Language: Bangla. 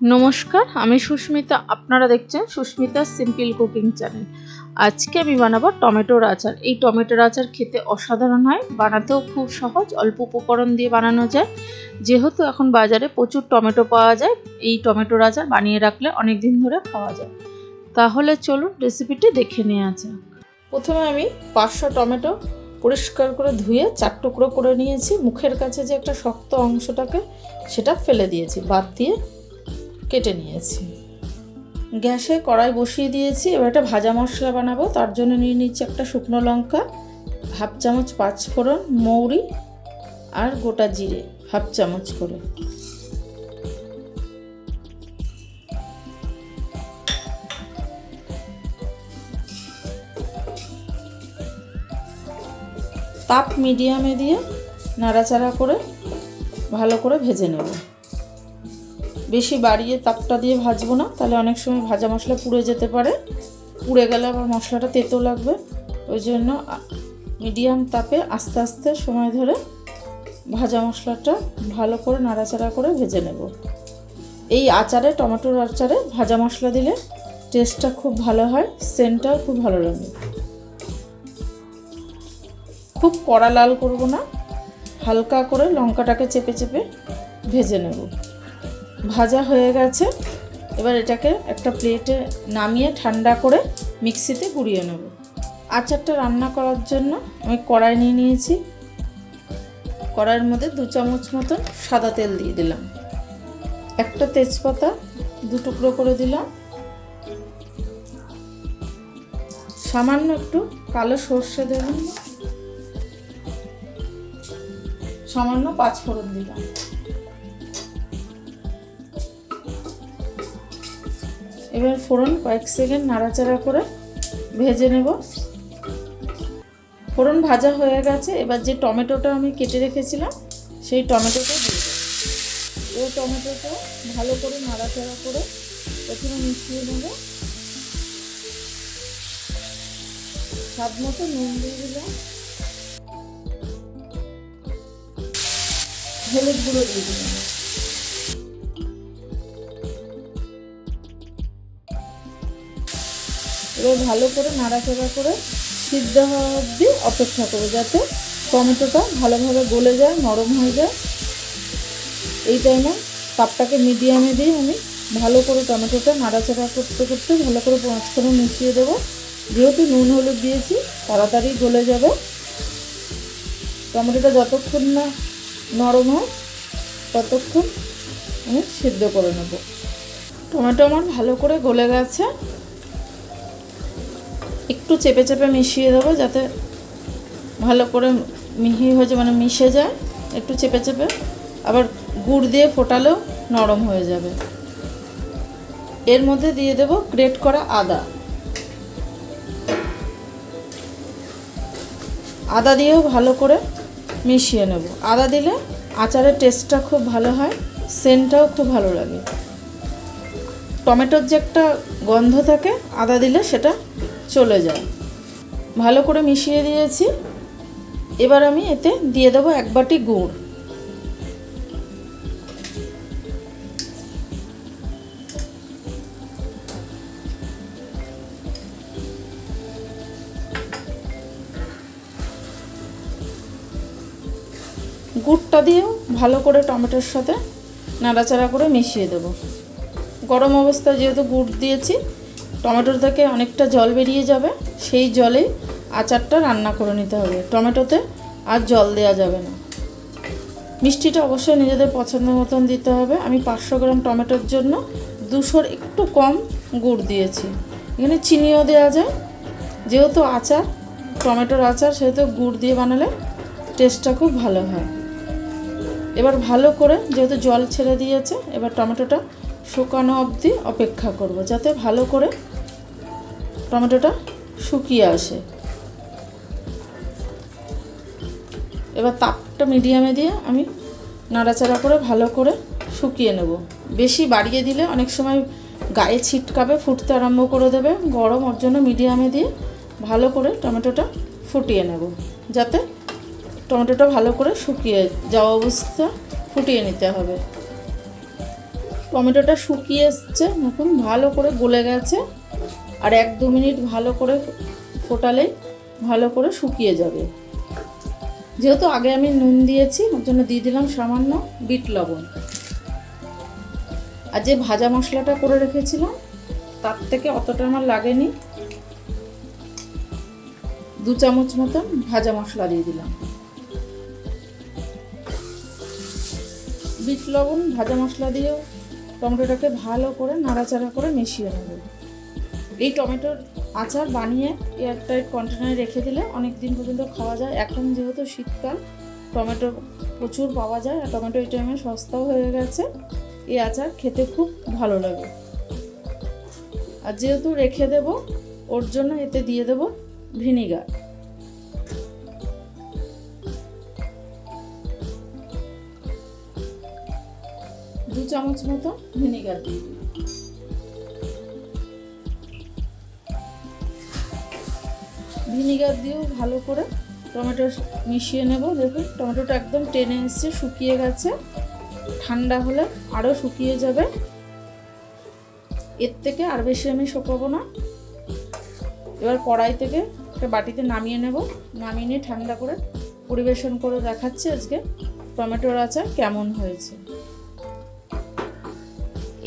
নমস্কার, আমি সুস্মিতা। আপনারা দেখছেন সুস্মিতা সিম্পল কুকিং চ্যানেল আজকে আমি বানাবো টমেটোর আচার। এই টমেটোর আচার খেতে অসাধারণ হয়। বানাতেও খুব সহজ, অল্প উপকরণ দিয়ে বানানো যায়। যেহেতু এখন বাজারে প্রচুর টমেটো পাওয়া যায়, এই টমেটোর আচার বানিয়ে রাখলে অনেক দিন ধরে খাওয়া যায়। তাহলে চলুন রেসিপিটি দেখে নেওয়া যাক। প্রথমে আমি পাঁচশো টমেটো পরিষ্কার করে ধুয়ে চার টুকরো করে নিয়েছি। মুখের কাছে যে একটা শক্ত অংশটাকে সেটা ফেলে দিয়েছি। বাদ দিয়ে কেটে নিয়েছি। গ্যাসে কড়াই বসিয়ে দিয়েছি, এবার একটা ভাজা মশলা বানাবো, তার জন্য নিয়ে নিচ্ছি একটা শুকনো লঙ্কা, হাফ চামচ পাঁচ ফোড়ন, মৌরি আর গোটা জিরে, হাফ চামচ করে। তাপ মিডিয়ামে দিয়ে নাড়াচাড়া করে ভালো করে ভেজে নেব। বেশি বাড়িয়ে তাপটা দিয়ে ভাজবো না, তাহলে অনেক সময় ভাজা মশলা পুড়ে যেতে পারে। পুড়ে গেলে আবার মশলাটা তেতো লাগবে। ওই জন্য মিডিয়াম তাপে আস্তে আস্তে সময় ধরে ভাজা মশলাটা ভালো করে নাড়াচাড়া করে ভেজে নেব। এই আচারে, টমেটোর আচারে ভাজা মশলা দিলে টেস্টটা খুব ভালো হয় সেন্টটাও খুব ভালো লাগে। খুব কড়া লাল করব না, হালকা করে লঙ্কাটাকে চেপে চেপে ভেজে নেব। ভাজা হয়ে গেছে। এবার এটাকে একটা প্লেটে নামিয়ে ঠান্ডা করে মিক্সিতে গুঁড়িয়ে নেব। আচারটা রান্না করার জন্য আমি কড়াই নিয়ে নিয়েছি। কড়াইয়ের মধ্যে দু চামচ মতন সাদা তেল দিয়ে দিলাম। একটা তেজপাতা দু টুকরো করে দিলাম। সামান্য একটু কালো সর্ষে দেবেন সামান্য পাঁচ ফোড়ন দিলাম। এবার ফোড়ন কয়েক সেকেন্ড নাড়াচাড়া করে ভেজে নেব। ফোড়ন ভাজা হয়ে গেছে। এবার যে টমেটোটা আমি কেটে রেখেছিলাম, সেই টমেটোটা দিয়ে দেবো। ও টমেটোটা ভালো করে নাড়াচাড়া করে প্রথমে মিশিয়ে নেব। স্বাদ মতো নুন দিয়ে দিলাম। হলুদ গুঁড়ো দিয়ে দিলাম। এবার ভালো করে নাড়াচাড়া করে সিদ্ধ হওয়া অবধি অপেক্ষা করব যাতে টমেটোটা ভালোভাবে গলে যায়, নরম হয়ে যায়। এই টাইমে তাপটাকে মিডিয়ামে দিয়ে আমি ভালো করে টমেটোটা নাড়াচাড়া করতে করতে ভালো করে পাঁচফোড়ন মিশিয়ে দেবো। যেহেতু নুন, হলুদ দিয়েছি, তাড়াতাড়ি গলে যাবে। টমেটোটা যতক্ষণ না নরম হয়, ততক্ষণ আমি সিদ্ধ করে নেব। টমেটো আমার ভালো করে গলে গেছে। একটু চেপে চেপে মিশিয়ে দেবো যাতে ভালো করে মিহি হয়ে যায় মানে মিশে যায়। একটু চেপে চেপে। আবার গুড় দিয়ে ফোটালেও নরম হয়ে যাবে। এর মধ্যে দিয়ে দেব গ্রেট করা আদা। আদা দিয়েও ভালো করে মিশিয়ে নেব। আদা দিলে আচারের টেস্টটা খুব ভালো হয়, সেন্টটাও খুব ভালো লাগে। টমেটোর যে একটা গন্ধ থাকে, আদা দিলে সেটা চলে যায়। ভালো করে মিশিয়ে দিয়েছি। এবার আমি এতে দিয়ে দেবো এক বাটি গুড়। গুড়টা দিয়েও ভালো করে টমেটোর সাথে নাড়াচাড়া করে মিশিয়ে দেবো। গরম অবস্থায় যেহেতু গুড় দিয়েছি টমেটোর থেকে অনেকটা জল বেরিয়ে যাবে, সেই জলেই আচারটা রান্না করে নিতে হবে। টমেটোতে আর জল দেওয়া যাবে না। মিষ্টিটা অবশ্যই নিজেদের পছন্দ মতন দিতে হবে। আমি পাঁচশো গ্রাম টমেটোর জন্য দুশোর একটু কম গুড় দিয়েছি। এখানে চিনিও দেওয়া যায়। যেহেতু আচার, টমেটোর আচার, সেহেতু গুড় দিয়ে বানালে টেস্টটা খুব ভালো হয়। এবার ভালো করে যেহেতু জল ছেড়ে দিয়েছে, এবার টমেটোটা শুকানো অবধি অপেক্ষা করব, যাতে ভালো করে টমেটোটা শুকিয়ে আসে। এবার তাপটা মিডিয়ামে দিয়ে আমি নাড়াচাড়া করে ভালো করে শুকিয়ে নেব। বেশি বাড়িয়ে দিলে অনেক সময় গায়ে ছিটকাবে, ফুটতে আরম্ভ করে দেবে। গরম, ওর জন্য মিডিয়ামে দিয়ে ভালো করে টমেটোটা ফুটিয়ে নেব, যাতে টমেটোটা ভালো করে শুকিয়ে যাওয়া অবস্থা ফুটিয়ে নিতে হবে। টমেটোটা শুকিয়ে এসছে, এখন ভালো করে গলে গেছে। আর এক দু মিনিট ভালো করে ফোটালেই ভালো করে শুকিয়ে যাবে। যেহেতু আগে আমি নুন দিয়েছি, ওর জন্য দিয়ে দিলাম সামান্য বিট লবণ। আর যে ভাজা মশলাটা করে রেখেছিলাম, তার থেকে অতটা আমার লাগেনি। দু চামচ মতন ভাজা মশলা দিয়ে দিলাম। বিট লবণ, ভাজা মশলা দিয়েও টমেটোটাকে ভালো করে নাড়াচাড়া করে মিশিয়ে নেব। এই টমেটোর আচার বানিয়ে এয়ারটাইট কন্টেনারে রেখে দিলে অনেক দিন পর্যন্ত খাওয়া যায়। এখন যেহেতু শীতকাল, টমেটো প্রচুর পাওয়া যায় আর টমেটো এই টাইমে সস্তাও হয়ে গেছে। এই আচার খেতে খুব ভালো লাগে। আর যেহেতু রেখে দেব, ওর জন্য এতে দিয়ে দেব ভিনিগার। দু চামচ মতো ভিনিগার দিয়ে দিই ভিনিগার দিয়েও ভালো করে টমেটো মিশিয়ে নেব। দেখুন, টমেটোটা একদম টেনে এসছে, শুকিয়ে গেছে। ঠান্ডা হলে আরও শুকিয়ে যাবে। এর থেকে আর বেশি আমি শুকাবো না। এবার কড়াই থেকে একটা বাটিতে নামিয়ে নেব। নামিয়ে নিয়ে ঠান্ডা করে পরিবেশন করে দেখাচ্ছি আজকে টমেটোর আচার কেমন হয়েছে।